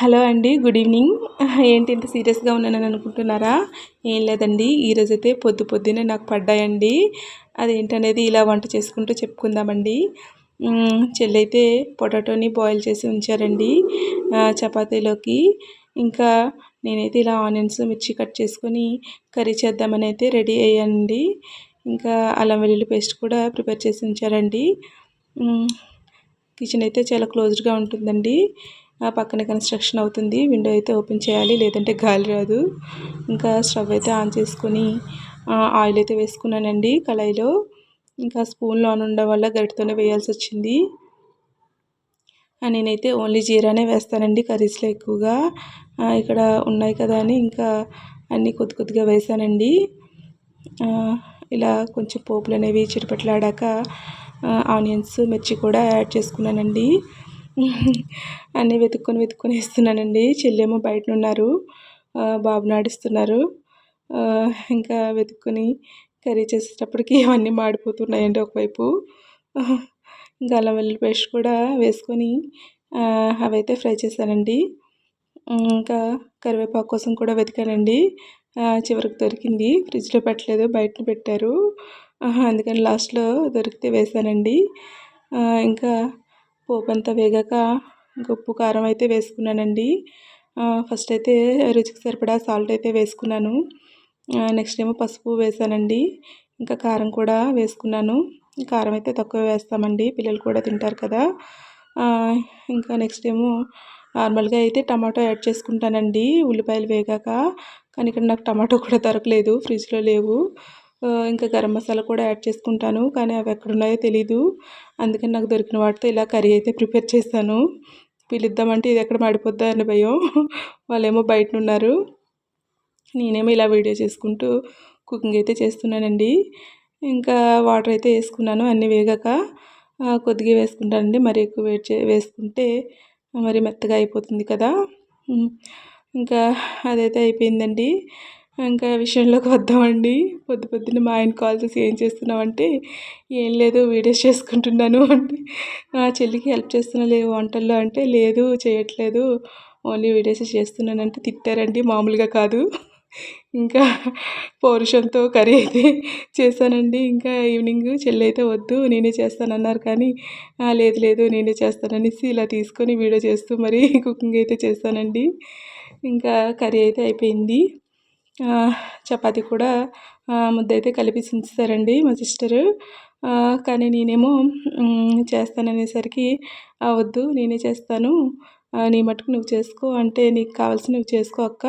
Hello అండి good evening. ఏంటి ఇంత సీరియస్గా ఉన్నానని అనుకుంటున్నారా? ఏం లేదండి ఈరోజైతే పొద్దు పొద్దునే నాకు పడ్డాయండి. అదేంటనేది ఇలా వంట చేసుకుంటూ చెప్పుకుందామండి. చెల్లైతే పొటాటోని బాయిల్ చేసి ఉంచారండి చపాతీలోకి. ఇంకా నేనైతే ఇలా ఆనియన్స్ మిర్చి కట్ చేసుకొని కర్రీ చేద్దామని అయితే రెడీ అయ్యానండి. ఇంకా అల్లం వెల్లుల్లి పేస్ట్ కూడా ప్రిపేర్ చేసి ఉంచారండి. కిచెన్ అయితే చాలా క్లోజ్డ్గా ఉంటుందండి. పక్కనే కన్స్ట్రక్షన్ అవుతుంది. విండో అయితే ఓపెన్ చేయాలి. లేదంటే గాలి రాదు. ఇంకా స్టవ్ అయితే ఆన్ చేసుకొని ఆయిల్ అయితే వేసుకున్నానండి కళాయిలో. ఇంకా స్పూన్లో ఆన్ ఉండడం వల్ల గరిటతోనే వేయాల్సి వచ్చింది. నేనైతే ఓన్లీ జీరానే వేస్తానండి కర్రీస్లో ఎక్కువగా. ఇక్కడ ఉన్నాయి కదా అని ఇంకా అన్నీ కొద్ది కొద్దిగా వేసానండి. ఇలా కొంచెం పోపులు అనేవి చిరుపట్లాడాక ఆనియన్స్ మిర్చి కూడా యాడ్ చేసుకున్నానండి. అన్నీ వెతుక్కొని వెతుక్కొని వేస్తున్నానండి. చెల్లెమో బయట ఉన్నారు బాబు నాడిస్తున్నారు ఇంకా వెతుక్కొని కర్రీ చేసేటప్పటికి అవన్నీ మాడిపోతున్నాయండి ఒకవైపు. ఇంకా అల్లం వెల్లుల్లి పేస్ట్ కూడా వేసుకొని అవైతే ఫ్రై చేశానండి. ఇంకా కరివేపాకు కోసం కూడా వెతికానండి. చివరికి దొరికింది. ఫ్రిడ్జ్లో పెట్టలేదు బయట పెట్టారు. అందుకని లాస్ట్లో దొరికితే వేసానండి ఇంకా పోపు అంతా వేగాక ఉప్పు కారం అయితే వేసుకున్నానండి. ఫస్ట్ అయితే రుచికి సరిపడా సాల్ట్ అయితే వేసుకున్నాను. నెక్స్ట్ ఏమో పసుపు వేసానండి. ఇంకా కారం కూడా వేసుకున్నాను. కారం అయితే తక్కువ వేస్తామండి. పిల్లలు కూడా తింటారు కదా. ఇంకా నెక్స్ట్ ఏమో నార్మల్గా అయితే టమాటో యాడ్ చేసుకుంటానండి. ఉల్లిపాయలు వేగాక. కానీ ఇక్కడ నాకు టమాటో కూడా దొరకలేదు. ఫ్రిడ్జ్లో లేవు. ఇంకా గరం మసాలా కూడా యాడ్ చేసుకుంటాను కానీ అవి ఎక్కడున్నాయో తెలీదు. అందుకని నాకు దొరికిన వాటితో ఇలా కర్రీ అయితే ప్రిపేర్ చేస్తాను పిలుద్దామంటే ఇది ఎక్కడ మాడిపోద్దా అని భయం. వాళ్ళేమో బయట ఉన్నారు నేనేమో ఇలా వీడియో చేసుకుంటూ కుకింగ్ అయితే చేస్తున్నానండి. ఇంకా వాటర్ అయితే వేసుకున్నాను అన్నీ వేగాక. కొద్దిగా వేసుకుంటానండి. మరి ఎక్కువ వేట్ వేసుకుంటే మరి మెత్తగా అయిపోతుంది కదా. ఇంకా అదైతే అయిపోయిందండి. ఇంకా విషయంలోకి వద్దామండి. పొద్దు పొద్దున్న మా ఆయన కాల్ చేసి ఏం చేస్తున్నావంటే ఏం లేదు వీడియోస్ చేసుకుంటున్నాను అంటే నా చెల్లికి హెల్ప్ చేస్తున్నా లేవు వంటల్లో అంటే లేదు చేయట్లేదు. ఓన్లీ వీడియోస్ చేస్తున్నానంటే తిట్టారండి. మామూలుగా కాదు. ఇంకా పౌరుషంతో కర్రీ అయితే చేశానండి. ఇంకా ఈవినింగ్ చెల్లి అయితే వద్దు నేనే చేస్తానన్నారు కానీ లేదు లేదు నేనే చేస్తాననేసి ఇలా తీసుకొని వీడియో చేస్తూ మరి కుకింగ్ అయితే చేస్తానండి ఇంకా కర్రీ అయితే అయిపోయింది. చపాతీ కూడా ముద్ద అయితే కలిపి ఉంచుతారండి మా సిస్టరు. కానీ నేనేమో చేస్తాననేసరికి వద్దు నేనే చేస్తాను. నీ మటుకు నువ్వు చేసుకో అంటే నీకు కావాల్సిన నువ్వు చేసుకో అక్క.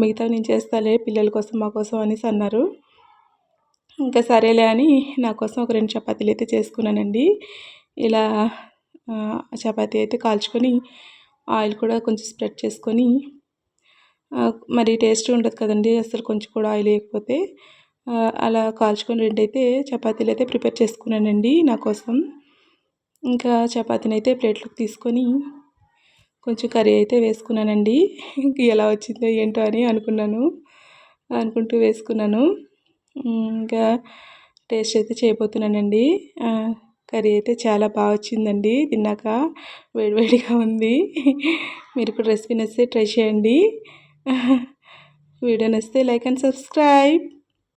మిగతా నేను చేస్తాలే పిల్లల కోసం మా కోసం అనేసి అన్నారు. ఇంకా సరేలే అని నా కోసం ఒక రెండు చపాతీలు అయితే చేసుకున్నానండి. ఇలా చపాతీ అయితే కాల్చుకొని ఆయిల్ కూడా కొంచెం స్ప్రెడ్ చేసుకొని మరి టేస్ట్ ఉండదు కదండి అసలు కొంచెం కూడా ఆయిల్ లేకపోతే అలా కాల్చుకొని రెండైతే చపాతీలు అయితే ప్రిపేర్ చేసుకున్నానండి నా కోసం. ఇంకా చపాతీని అయితే ప్లేట్లోకి తీసుకొని కొంచెం కర్రీ అయితే వేసుకున్నానండి. ఎలా వచ్చిందో ఏంటో అని అనుకున్నాను అనుకుంటూ వేసుకున్నాను. ఇంకా టేస్ట్ అయితే చేయబోతున్నానండి. కర్రీ అయితే చాలా బాగా వచ్చిందండి తిన్నాక వేడివేడిగా ఉంది. మీరు కూడా రెసిపీ నచ్చితే ట్రై చేయండి. వీడియో నచ్చితే లైక్ అండ్ సబ్స్క్రైబ్